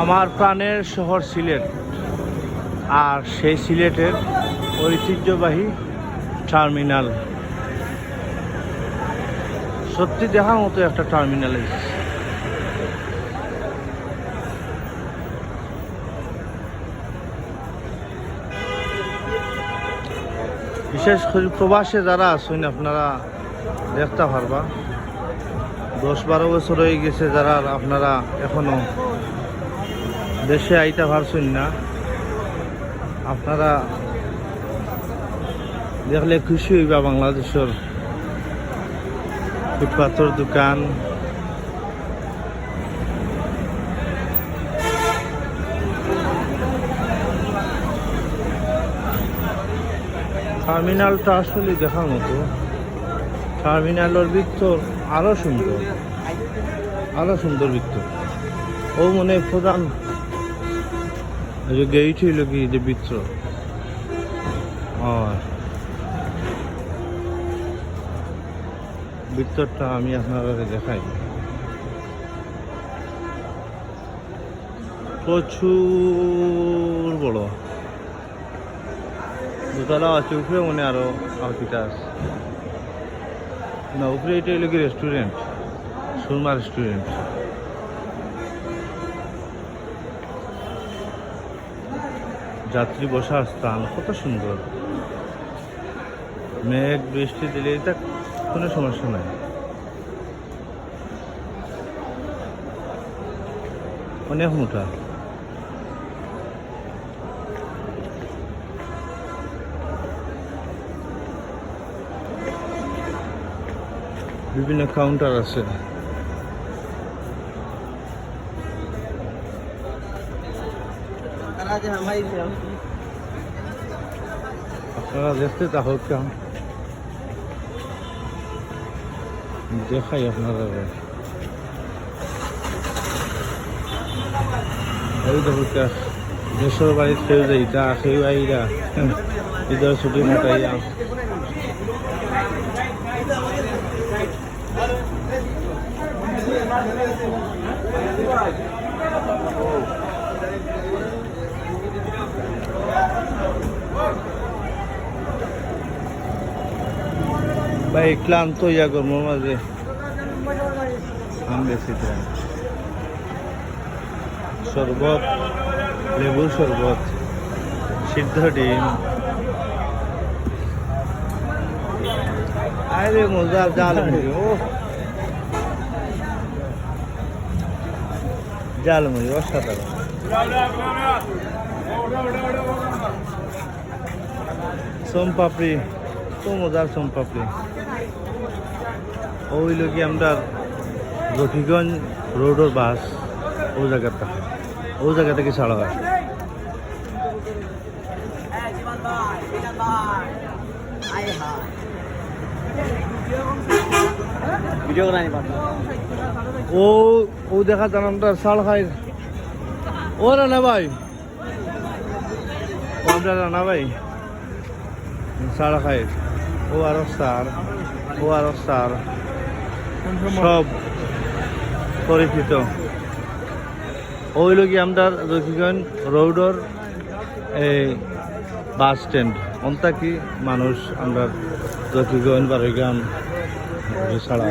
আমার প্রাণের শহর সিলেট। আর সেই সিলেটের ঐতিহ্যবাহী টার্মিনাল। সত্যি দেখার মতো একটা টার্মিনাল বিশেষ করে প্রবাসে যারা আছেন, আপনারা দেখতে পারবা। দশ বারো বছর হয়ে গেছে যারা আপনারা এখনও দেশে আইতে পারছেন না। আপনারা দেখলে খুশি হইবা বাংলাদেশের ফুটপাথর দোকান। টার্মিনালটা আসলে দেখার মতো। টার্মিনালের ভিতর আরও সুন্দর। আরও সুন্দর ভিতর। ও মনে প্রধান যে গেইট হইল কি যে ভিতর আর ভিতরটা আমি আপনাদের দেখাই। প্রচুর বড়। দোতলা আছে, উপরে মনে আরও আউটিটা আছে। না, উপরে এটা হইল কি রেস্টুরেন্ট সুরমা রেস্টুরেন্ট যাত্রী বসার স্থান, কত সুন্দর। মেঘ, বৃষ্টি দিলে এটা কোনো সমস্যা নাই। অনেক মোটা। বিভিন্ন কাউন্টার আছে। আপনারা দেখতে তাহলে কেমন দেখাই আপনারা এই দেখো দেশের বাড়িতে খেয়ে যাই তা খেয়ে আইরা ঈদের ছুটি মোটাইয়া ভাই, ক্লান্ত ইয়া গরমের মাঝে। আম বেশি শরবত, লেবুর শরবত, সিদ্ধ ডিম। আরে, মজা, জাল মুড়ি, ও। জাল মুড়ি, অসাধারণ। সোম পাপড়ি তো মজার সোম পাপড়ি। ওইল কি আমরা রফিগঞ্জ রোডের বাস ও জায়গাটা ও জায়গা থেকে ছাড়া হয়। ও ও দেখা যান আমরা শাল খাই ও রানা ভাই। ও আমরা রানা ভাই। শাল খাই ও আরও স্যার ও আরও স্যার সব পরিচিত। ওইল কি আমরা রকিগঞ্জ রোডর এই বাস স্ট্যান্ড। অন্তা কি মানুষ আমরা রকিগঞ্জ বারৈগ্রাম ছাড়া।